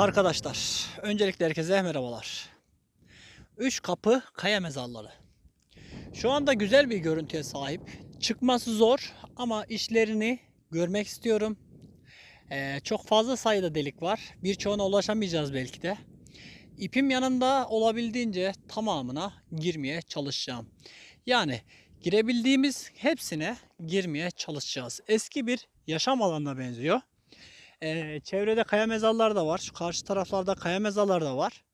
Arkadaşlar, öncelikle herkese merhabalar. Üç kapı kaya mezarları. Şu anda güzel bir görüntüye sahip. Çıkması zor ama işlerini görmek istiyorum. Ee, çok fazla sayıda delik var. Birçoğuna ulaşamayacağız belki de. İpim yanımda olabildiğince tamamına girmeye çalışacağım. Yani girebildiğimiz hepsine girmeye çalışacağız. Eski bir yaşam alanına benziyor. Ee, çevrede kaya mezarlar da var. Şu karşı taraflarda kaya mezarlar da var.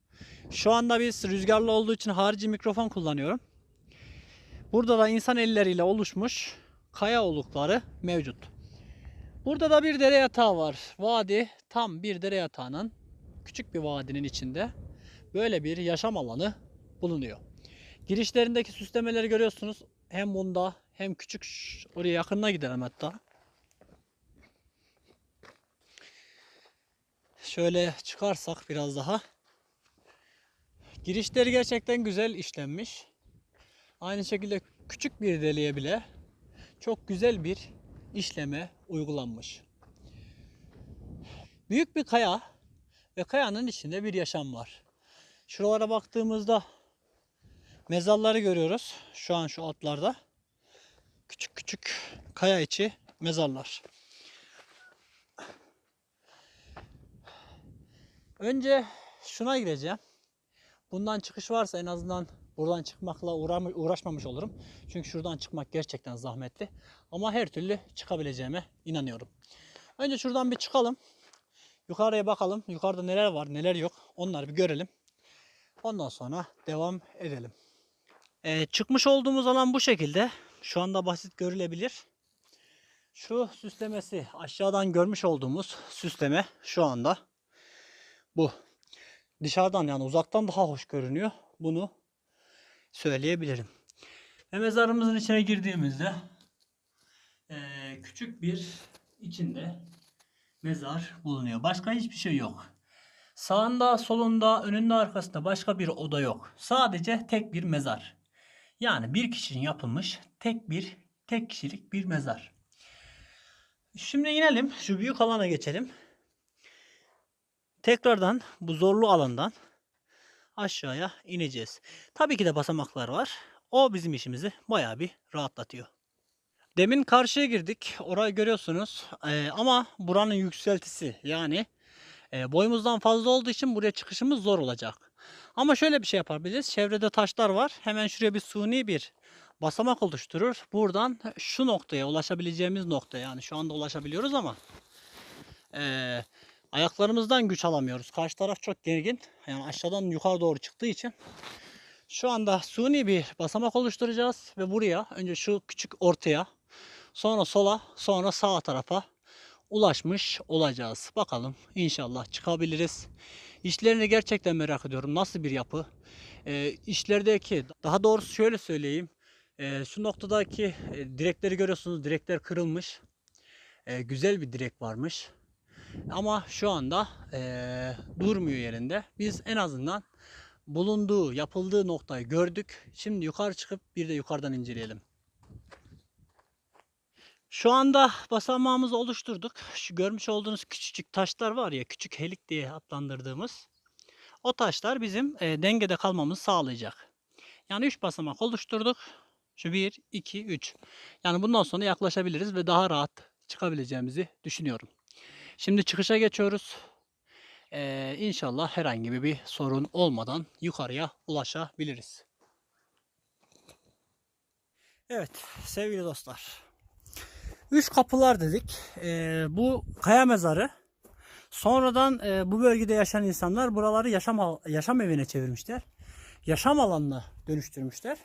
Şu anda biz rüzgarlı olduğu için harici mikrofon kullanıyorum. Burada da insan elleriyle oluşmuş kaya olukları mevcut. Burada da bir dere yatağı var. Vadi tam bir dere yatağının küçük bir vadinin içinde böyle bir yaşam alanı bulunuyor. Girişlerindeki süslemeleri görüyorsunuz. Hem bunda hem küçük oraya yakınına gidelim hatta. Şöyle çıkarsak biraz daha. Girişleri gerçekten güzel işlenmiş. Aynı şekilde küçük bir deliğe bile çok güzel bir işleme uygulanmış. Büyük bir kaya ve kayanın içinde bir yaşam var. Şuralara baktığımızda mezarları görüyoruz. Şu an şu altlarda. Küçük küçük kaya içi mezarlar. Önce şuna gireceğim. Bundan çıkış varsa en azından buradan çıkmakla uğraşmamış olurum. Çünkü şuradan çıkmak gerçekten zahmetli. Ama her türlü çıkabileceğime inanıyorum. Önce şuradan bir çıkalım. Yukarıya bakalım. Yukarıda neler var neler yok. Onları bir görelim. Ondan sonra devam edelim. Ee, çıkmış olduğumuz alan bu şekilde. Şu anda basit görülebilir. Şu süslemesi aşağıdan görmüş olduğumuz süsleme şu anda bu. Dışarıdan yani uzaktan daha hoş görünüyor. Bunu söyleyebilirim. Ve mezarımızın içine girdiğimizde küçük bir içinde mezar bulunuyor. Başka hiçbir şey yok. Sağında, solunda, önünde, arkasında başka bir oda yok. Sadece tek bir mezar. Yani bir kişinin yapılmış tek bir tek kişilik bir mezar. Şimdi inelim. Şu büyük alana geçelim. Tekrardan bu zorlu alandan aşağıya ineceğiz. Tabii ki de basamaklar var. O bizim işimizi bayağı bir rahatlatıyor. Demin karşıya girdik. Orayı görüyorsunuz. Ee, ama buranın yükseltisi yani e, boyumuzdan fazla olduğu için buraya çıkışımız zor olacak. Ama şöyle bir şey yapabiliriz. Çevrede taşlar var. Hemen şuraya bir suni bir basamak oluşturur. Buradan şu noktaya ulaşabileceğimiz noktaya yani şu anda ulaşabiliyoruz ama eee ayaklarımızdan güç alamıyoruz. Karşı taraf çok gergin. Yani aşağıdan yukarı doğru çıktığı için. Şu anda suni bir basamak oluşturacağız ve buraya önce şu küçük ortaya sonra sola sonra sağ tarafa ulaşmış olacağız. Bakalım inşallah çıkabiliriz. İşlerini gerçekten merak ediyorum. Nasıl bir yapı? Ee, işlerdeki daha doğrusu şöyle söyleyeyim. Ee, şu noktadaki e, direkleri görüyorsunuz. Direkler kırılmış. Ee, güzel bir direk varmış. Ama şu anda eee, durmuyor yerinde. Biz en azından bulunduğu, yapıldığı noktayı gördük. Şimdi yukarı çıkıp bir de yukarıdan inceleyelim. Şu anda basamağımızı oluşturduk. Şu görmüş olduğunuz küçücük taşlar var ya, küçük helik diye adlandırdığımız. O taşlar bizim eee, dengede kalmamızı sağlayacak. Yani 3 basamak oluşturduk. Şu 1, 2, 3. Yani bundan sonra yaklaşabiliriz ve daha rahat çıkabileceğimizi düşünüyorum. Şimdi çıkışa geçiyoruz. Ee, inşallah herhangi bir sorun olmadan yukarıya ulaşabiliriz. Evet sevgili dostlar. Üç kapılar dedik. Ee, bu kaya mezarı. Sonradan e, bu bölgede yaşayan insanlar buraları yaşam yaşam evine çevirmişler. Yaşam alanına dönüştürmüşler.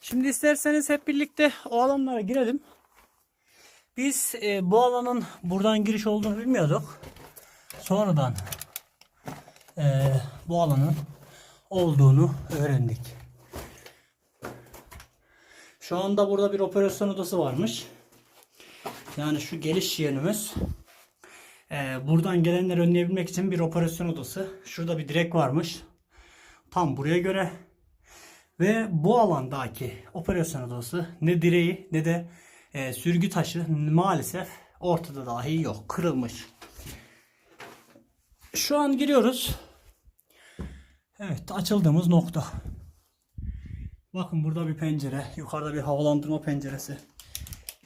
Şimdi isterseniz hep birlikte o alanlara girelim. Biz e, bu alanın buradan giriş olduğunu bilmiyorduk. Sonradan e, bu alanın olduğunu öğrendik. Şu anda burada bir operasyon odası varmış. Yani şu geliş yerimiz. E, buradan gelenleri önleyebilmek için bir operasyon odası. Şurada bir direk varmış. Tam buraya göre. Ve bu alandaki operasyon odası ne direği ne de e, sürgü taşı maalesef ortada dahi yok. Kırılmış. Şu an giriyoruz. Evet açıldığımız nokta. Bakın burada bir pencere. Yukarıda bir havalandırma penceresi.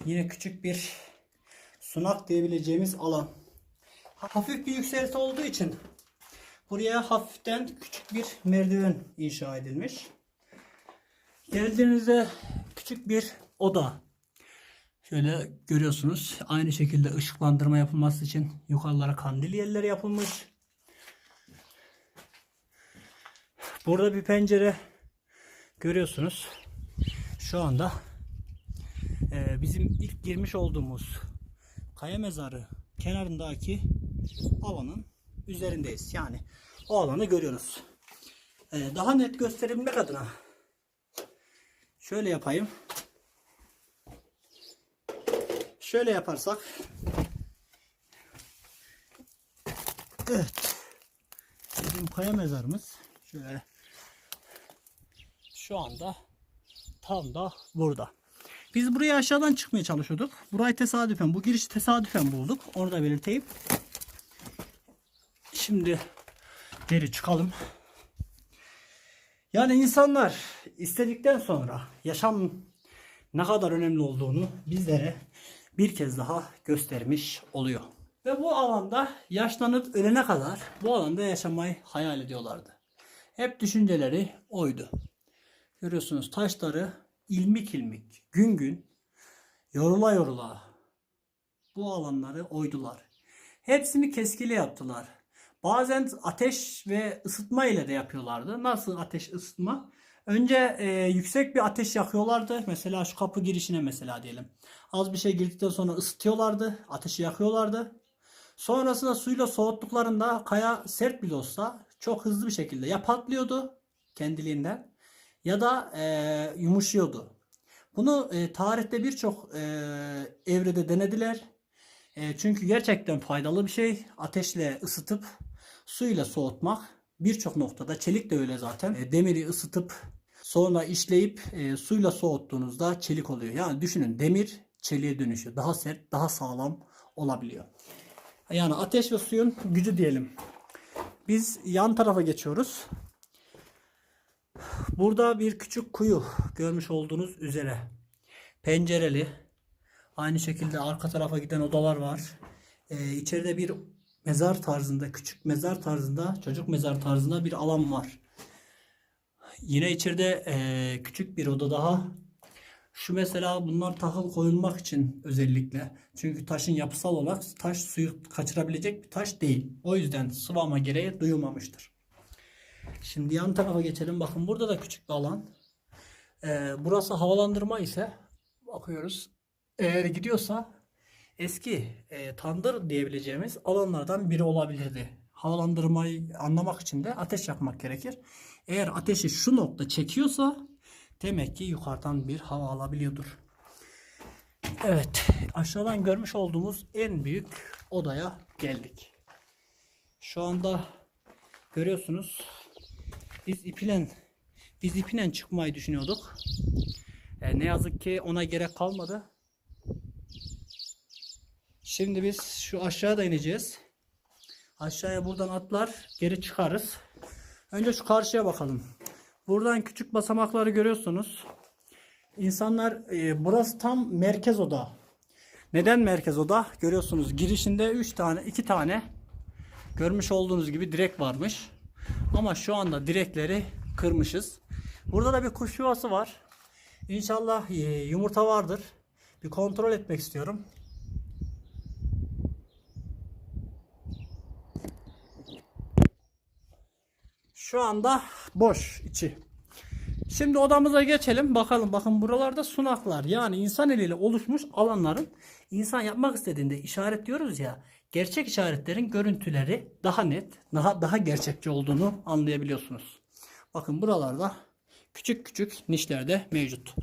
Yine küçük bir sunak diyebileceğimiz alan. Hafif bir yükselti olduğu için buraya hafiften küçük bir merdiven inşa edilmiş. Geldiğinizde küçük bir oda. Şöyle görüyorsunuz. Aynı şekilde ışıklandırma yapılması için yukarılara kandil yerleri yapılmış. Burada bir pencere görüyorsunuz. Şu anda e, bizim ilk girmiş olduğumuz kaya mezarı kenarındaki alanın üzerindeyiz. Yani o alanı görüyoruz. E, daha net gösterebilmek adına şöyle yapayım. Şöyle yaparsak Evet. Bizim kaya mezarımız şöyle şu anda tam da burada. Biz buraya aşağıdan çıkmaya çalışıyorduk. Burayı tesadüfen, bu girişi tesadüfen bulduk. Onu da belirteyim. Şimdi geri çıkalım. Yani insanlar istedikten sonra yaşam ne kadar önemli olduğunu bizlere bir kez daha göstermiş oluyor. Ve bu alanda yaşlanıp ölene kadar bu alanda yaşamayı hayal ediyorlardı. Hep düşünceleri oydu. Görüyorsunuz taşları ilmik ilmik, gün gün yorula yorula bu alanları oydular. Hepsini keskili yaptılar. Bazen ateş ve ısıtma ile de yapıyorlardı. Nasıl ateş ısıtma? Önce e, yüksek bir ateş yakıyorlardı. Mesela şu kapı girişine mesela diyelim. Az bir şey girdikten sonra ısıtıyorlardı. Ateşi yakıyorlardı. Sonrasında suyla soğuttuklarında kaya sert bile olsa çok hızlı bir şekilde ya patlıyordu kendiliğinden ya da e, yumuşuyordu. Bunu e, tarihte birçok e, evrede denediler. E, çünkü gerçekten faydalı bir şey. Ateşle ısıtıp suyla soğutmak birçok noktada çelik de öyle zaten. E, demiri ısıtıp sonra işleyip e, suyla soğuttuğunuzda çelik oluyor. Yani düşünün demir çeliğe dönüşüyor. Daha sert, daha sağlam olabiliyor. Yani ateş ve suyun gücü diyelim. Biz yan tarafa geçiyoruz. Burada bir küçük kuyu görmüş olduğunuz üzere. Pencereli. Aynı şekilde arka tarafa giden odalar var. Ee, içeride bir mezar tarzında, küçük mezar tarzında, çocuk mezar tarzında bir alan var. Yine içeride e, küçük bir oda daha. Şu mesela bunlar tahıl koyulmak için özellikle. Çünkü taşın yapısal olarak taş suyu kaçırabilecek bir taş değil. O yüzden sıvama gereği duyulmamıştır. Şimdi yan tarafa geçelim. Bakın burada da küçük bir alan. Ee, burası havalandırma ise bakıyoruz. Eğer gidiyorsa eski e, tandır diyebileceğimiz alanlardan biri olabilirdi. Havalandırmayı anlamak için de ateş yakmak gerekir. Eğer ateşi şu nokta çekiyorsa demek ki yukarıdan bir hava alabiliyordur. Evet, aşağıdan görmüş olduğumuz en büyük odaya geldik. Şu anda görüyorsunuz biz ipilen biz ipilen çıkmayı düşünüyorduk. E, ne yazık ki ona gerek kalmadı. Şimdi biz şu aşağıda ineceğiz. Aşağıya buradan atlar, geri çıkarız. Önce şu karşıya bakalım. Buradan küçük basamakları görüyorsunuz. İnsanlar e, burası tam merkez oda. Neden merkez oda? Görüyorsunuz girişinde 3 tane 2 tane görmüş olduğunuz gibi direk varmış. Ama şu anda direkleri kırmışız. Burada da bir kuş yuvası var. İnşallah e, yumurta vardır. Bir kontrol etmek istiyorum. Şu anda boş içi. Şimdi odamıza geçelim. Bakalım bakın buralarda sunaklar. Yani insan eliyle oluşmuş alanların insan yapmak istediğinde işaret diyoruz ya. Gerçek işaretlerin görüntüleri daha net, daha daha gerçekçi olduğunu anlayabiliyorsunuz. Bakın buralarda küçük küçük nişlerde mevcut.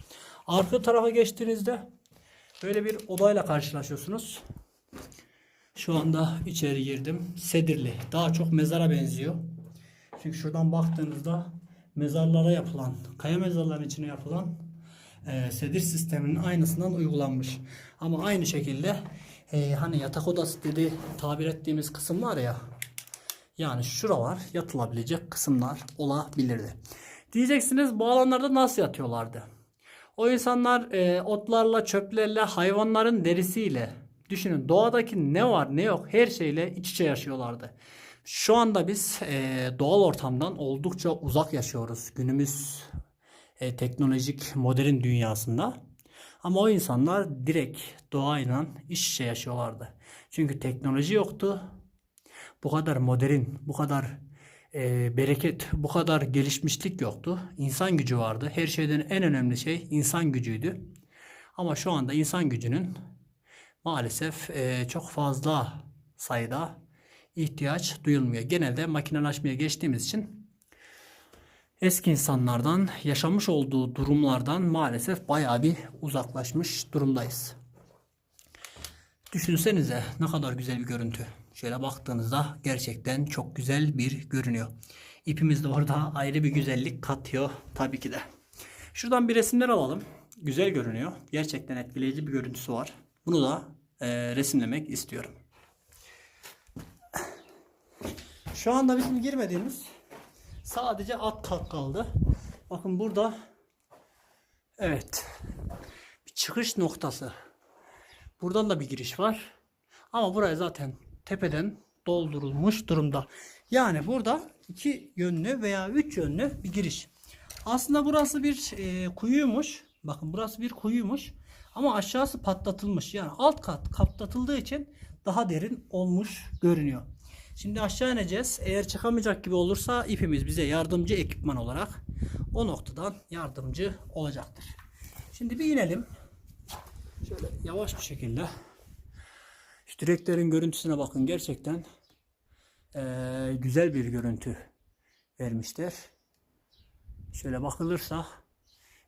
Arka tarafa geçtiğinizde böyle bir odayla karşılaşıyorsunuz. Şu anda içeri girdim. Sedirli. Daha çok mezara benziyor. Çünkü şuradan baktığınızda mezarlara yapılan, kaya mezarların içine yapılan e, sedir sisteminin aynısından uygulanmış. Ama aynı şekilde e, hani yatak odası dedi tabir ettiğimiz kısım var ya Yani şuralar yatılabilecek kısımlar olabilirdi. Diyeceksiniz bu alanlarda nasıl yatıyorlardı? O insanlar e, otlarla, çöplerle, hayvanların derisiyle düşünün doğadaki ne var ne yok her şeyle iç içe yaşıyorlardı. Şu anda biz e, doğal ortamdan oldukça uzak yaşıyoruz günümüz e, teknolojik modern dünyasında. Ama o insanlar direkt doğayla iç içe yaşıyorlardı. Çünkü teknoloji yoktu. Bu kadar modern, bu kadar e, bereket, bu kadar gelişmişlik yoktu. İnsan gücü vardı. Her şeyden en önemli şey insan gücüydü. Ama şu anda insan gücünün maalesef e, çok fazla sayıda ihtiyaç duyulmuyor. Genelde makinelaşmaya geçtiğimiz için eski insanlardan yaşamış olduğu durumlardan maalesef bayağı bir uzaklaşmış durumdayız. Düşünsenize ne kadar güzel bir görüntü. Şöyle baktığınızda gerçekten çok güzel bir görünüyor. İpimiz de orada ayrı bir güzellik katıyor tabii ki de. Şuradan bir resimler alalım. Güzel görünüyor. Gerçekten etkileyici bir görüntüsü var. Bunu da e, resimlemek istiyorum. Şu anda bizim girmediğimiz sadece alt kat kaldı. Bakın burada evet bir çıkış noktası. Buradan da bir giriş var. Ama buraya zaten tepeden doldurulmuş durumda. Yani burada iki yönlü veya üç yönlü bir giriş. Aslında burası bir e, kuyuymuş. Bakın burası bir kuyuymuş. Ama aşağısı patlatılmış. Yani alt kat kapatıldığı için daha derin olmuş görünüyor. Şimdi aşağı ineceğiz. Eğer çıkamayacak gibi olursa ipimiz bize yardımcı ekipman olarak o noktadan yardımcı olacaktır. Şimdi bir inelim. Şöyle yavaş bir şekilde. Şu direklerin görüntüsüne bakın. Gerçekten eee, güzel bir görüntü vermişler. Şöyle bakılırsa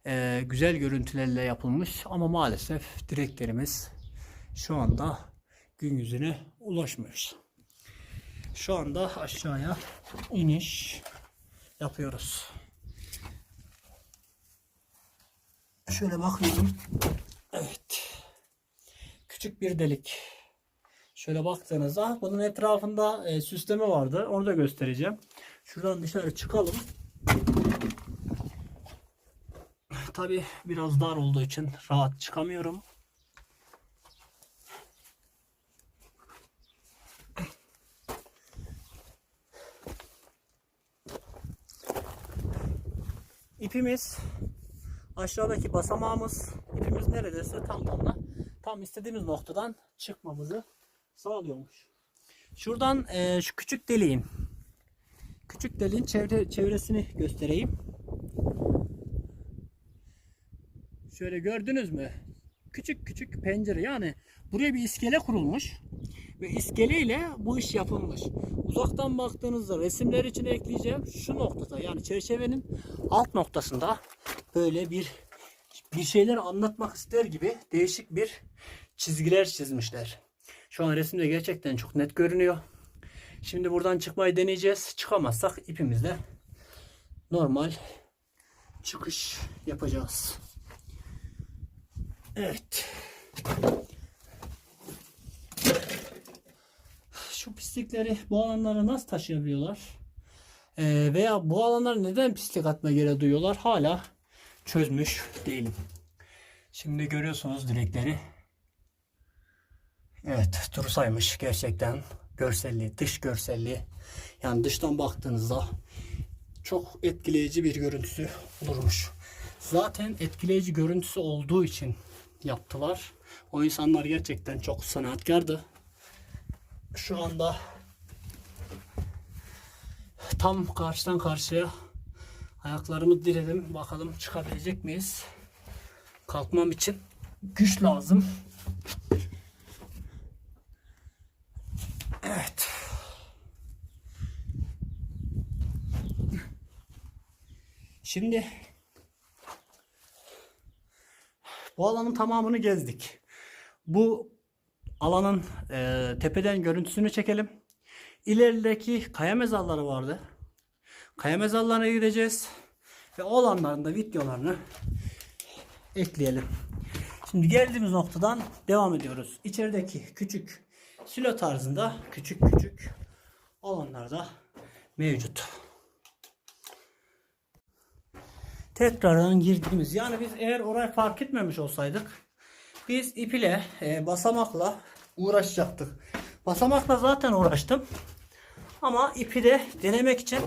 eee, güzel görüntülerle yapılmış ama maalesef direklerimiz şu anda gün yüzüne ulaşmıyor. Şu anda aşağıya iniş yapıyoruz. Şöyle bakıyorum. Evet. Küçük bir delik. Şöyle baktığınızda bunun etrafında e, süsleme vardı. Onu da göstereceğim. Şuradan dışarı çıkalım. Tabi biraz dar olduğu için rahat çıkamıyorum. İpimiz aşağıdaki basamağımız ipimiz neredeyse tam tamla tam istediğimiz noktadan çıkmamızı sağlıyormuş. Şuradan e, şu küçük deliğin küçük deliğin çevre, çevresini göstereyim. Şöyle gördünüz mü? Küçük küçük pencere yani buraya bir iskele kurulmuş ve iskeleyle bu iş yapılmış. Uzaktan baktığınızda resimler için ekleyeceğim. Şu noktada yani çerçevenin alt noktasında böyle bir bir şeyler anlatmak ister gibi değişik bir çizgiler çizmişler. Şu an resimde gerçekten çok net görünüyor. Şimdi buradan çıkmayı deneyeceğiz. Çıkamazsak ipimizle normal çıkış yapacağız. Evet. Şu pislikleri bu alanlara nasıl taşıyabiliyorlar? Ee, veya bu alanlara neden pislik atma gereği duyuyorlar? Hala çözmüş değilim. Şimdi görüyorsunuz direkleri. Evet Tursaymış gerçekten görselliği, dış görselliği. Yani dıştan baktığınızda çok etkileyici bir görüntüsü olurmuş. Zaten etkileyici görüntüsü olduğu için yaptılar. O insanlar gerçekten çok sanatkardı. Şu anda tam karşıdan karşıya ayaklarımı diredim. Bakalım çıkabilecek miyiz? Kalkmam için güç lazım. Evet. Şimdi bu alanın tamamını gezdik. Bu alanın e, tepeden görüntüsünü çekelim. İlerideki kaya mezarları vardı. Kaya mezarlarına gideceğiz. Ve o alanların da videolarını ekleyelim. Şimdi geldiğimiz noktadan devam ediyoruz. İçerideki küçük silo tarzında küçük küçük alanlarda mevcut. Tekrardan girdiğimiz yani biz eğer orayı fark etmemiş olsaydık biz ip ile e, basamakla uğraşacaktık. Basamakla zaten uğraştım. Ama ipi de denemek için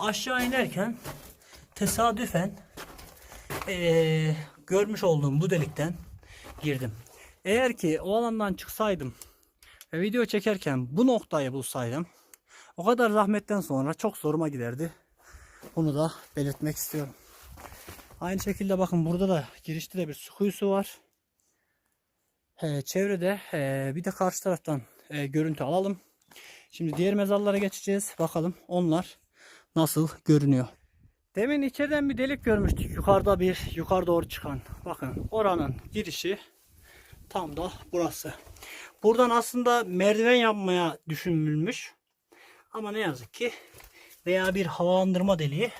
aşağı inerken tesadüfen eee, görmüş olduğum bu delikten girdim. Eğer ki o alandan çıksaydım ve video çekerken bu noktayı bulsaydım o kadar zahmetten sonra çok zoruma giderdi. Bunu da belirtmek istiyorum. Aynı şekilde bakın burada da girişte de bir su kuyusu var. Ee, çevrede ee, bir de karşı taraftan ee, görüntü alalım. Şimdi diğer mezarlara geçeceğiz. Bakalım onlar nasıl görünüyor. Demin içeriden bir delik görmüştük. Yukarıda bir yukarı doğru çıkan. Bakın oranın girişi tam da burası. Buradan aslında merdiven yapmaya düşünülmüş. Ama ne yazık ki veya bir havalandırma deliği.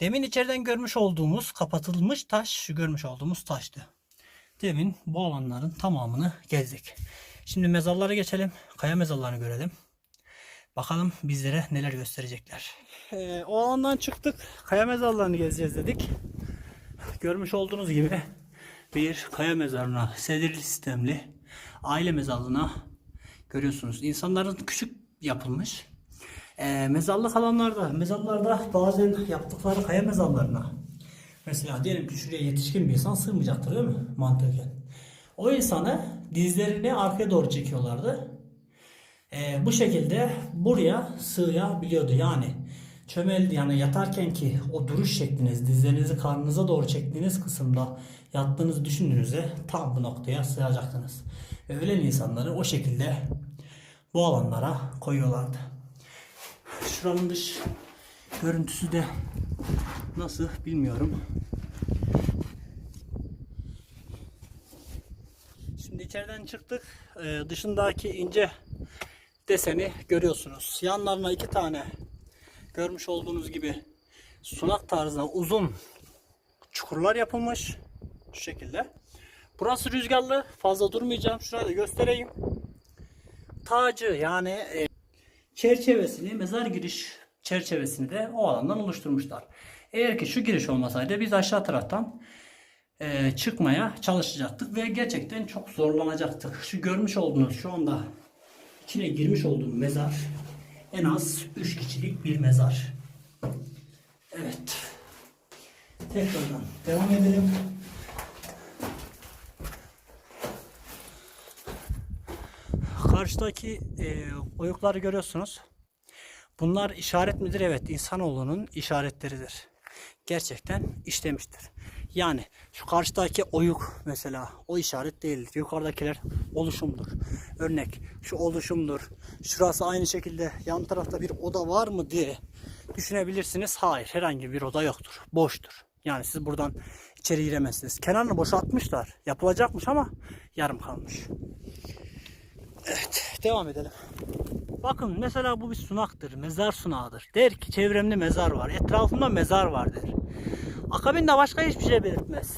Demin içeriden görmüş olduğumuz kapatılmış taş şu görmüş olduğumuz taştı. Demin bu alanların tamamını gezdik. Şimdi mezarlara geçelim. Kaya mezarlarını görelim. Bakalım bizlere neler gösterecekler. Ee, o alandan çıktık. Kaya mezarlarını gezeceğiz dedik. Görmüş olduğunuz gibi bir kaya mezarına, sedirli sistemli aile mezarlığına görüyorsunuz. İnsanların küçük yapılmış. Ee, mezarlık alanlarda, mezarlarda bazen yaptıkları kaya mezarlarına mesela diyelim ki şuraya yetişkin bir insan sığmayacaktır değil mi? Mantıken. O insanı dizlerini arkaya doğru çekiyorlardı. Ee, bu şekilde buraya sığabiliyordu. Yani çömeldi yani yatarken ki o duruş şekliniz dizlerinizi karnınıza doğru çektiğiniz kısımda yattığınızı düşündüğünüzde tam bu noktaya sığacaktınız. Ve ölen insanları o şekilde bu alanlara koyuyorlardı. Şuranın dış görüntüsü de nasıl bilmiyorum. Şimdi içeriden çıktık. Ee, dışındaki ince deseni görüyorsunuz. Yanlarına iki tane görmüş olduğunuz gibi sunak tarzında uzun çukurlar yapılmış. Şu şekilde. Burası rüzgarlı. Fazla durmayacağım. Şurayı göstereyim. Tacı yani e, çerçevesini, mezar giriş çerçevesini de o alandan oluşturmuşlar. Eğer ki şu giriş olmasaydı biz aşağı taraftan e, çıkmaya çalışacaktık ve gerçekten çok zorlanacaktık. Şu görmüş olduğunuz şu anda içine girmiş olduğum mezar en az 3 kişilik bir mezar. Evet. Tekrardan devam edelim. Karşıdaki e, oyukları görüyorsunuz. Bunlar işaret midir? Evet, insanoğlunun işaretleridir. Gerçekten işlemiştir. Yani şu karşıdaki oyuk mesela o işaret değildir. Yukarıdakiler oluşumdur. Örnek şu oluşumdur. Şurası aynı şekilde yan tarafta bir oda var mı diye düşünebilirsiniz. Hayır herhangi bir oda yoktur. Boştur. Yani siz buradan içeri giremezsiniz. Kenarını boşaltmışlar. Yapılacakmış ama yarım kalmış. Evet devam edelim. Bakın mesela bu bir sunaktır. Mezar sunağıdır. Der ki çevremde mezar var. Etrafımda mezar var der. Akabinde başka hiçbir şey belirtmez.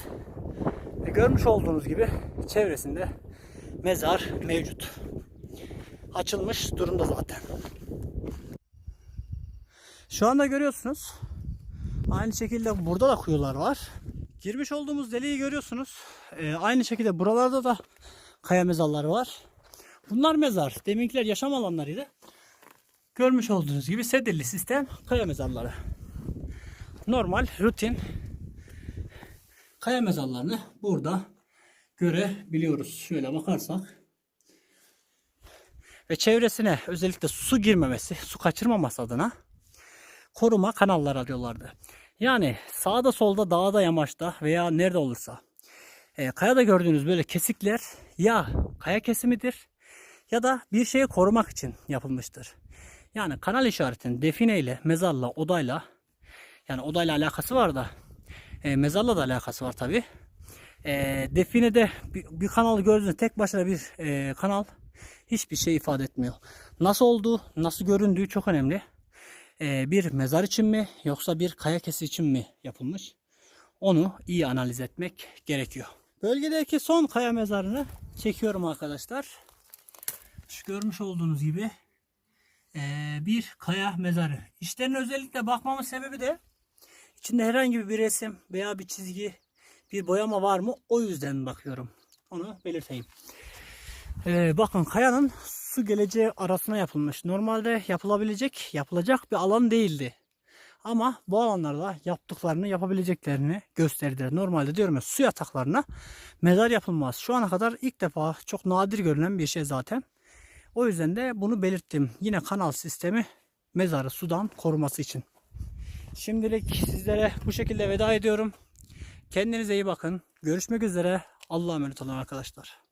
Ve görmüş olduğunuz gibi çevresinde mezar mevcut. Açılmış durumda zaten. Şu anda görüyorsunuz. Aynı şekilde burada da kuyular var. Girmiş olduğumuz deliği görüyorsunuz. Ee, aynı şekilde buralarda da kaya mezarları var. Bunlar mezar. Deminkiler yaşam alanlarıydı. Görmüş olduğunuz gibi sedirli sistem kaya mezarları. Normal rutin kaya mezarlarını burada görebiliyoruz. Şöyle bakarsak. Ve çevresine özellikle su girmemesi, su kaçırmaması adına koruma kanallar arıyorlardı. Yani sağda solda dağda yamaçta veya nerede olursa e, kayada gördüğünüz böyle kesikler ya kaya kesimidir ya da bir şeyi korumak için yapılmıştır. Yani kanal işaretinin defineyle, mezarla, odayla yani odayla alakası var da e, mezarla da alakası var tabi. E, definede bir, bir kanal gördüğünüzde tek başına bir e, kanal hiçbir şey ifade etmiyor. Nasıl olduğu, nasıl göründüğü çok önemli. E, bir mezar için mi yoksa bir kaya kesi için mi yapılmış? Onu iyi analiz etmek gerekiyor. Bölgedeki son kaya mezarını çekiyorum arkadaşlar. Şu görmüş olduğunuz gibi Ee, bir kaya mezarı. İşlerine özellikle bakmamın sebebi de içinde herhangi bir resim veya bir çizgi, bir boyama var mı? O yüzden bakıyorum. Onu belirteyim. Ee, bakın kayanın su geleceği arasına yapılmış. Normalde yapılabilecek, yapılacak bir alan değildi. Ama bu alanlarda yaptıklarını, yapabileceklerini gösterdiler. Normalde diyorum ya su yataklarına mezar yapılmaz. Şu ana kadar ilk defa çok nadir görülen bir şey zaten. O yüzden de bunu belirttim. Yine kanal sistemi mezarı sudan koruması için. Şimdilik sizlere bu şekilde veda ediyorum. Kendinize iyi bakın. Görüşmek üzere. Allah'a emanet olun arkadaşlar.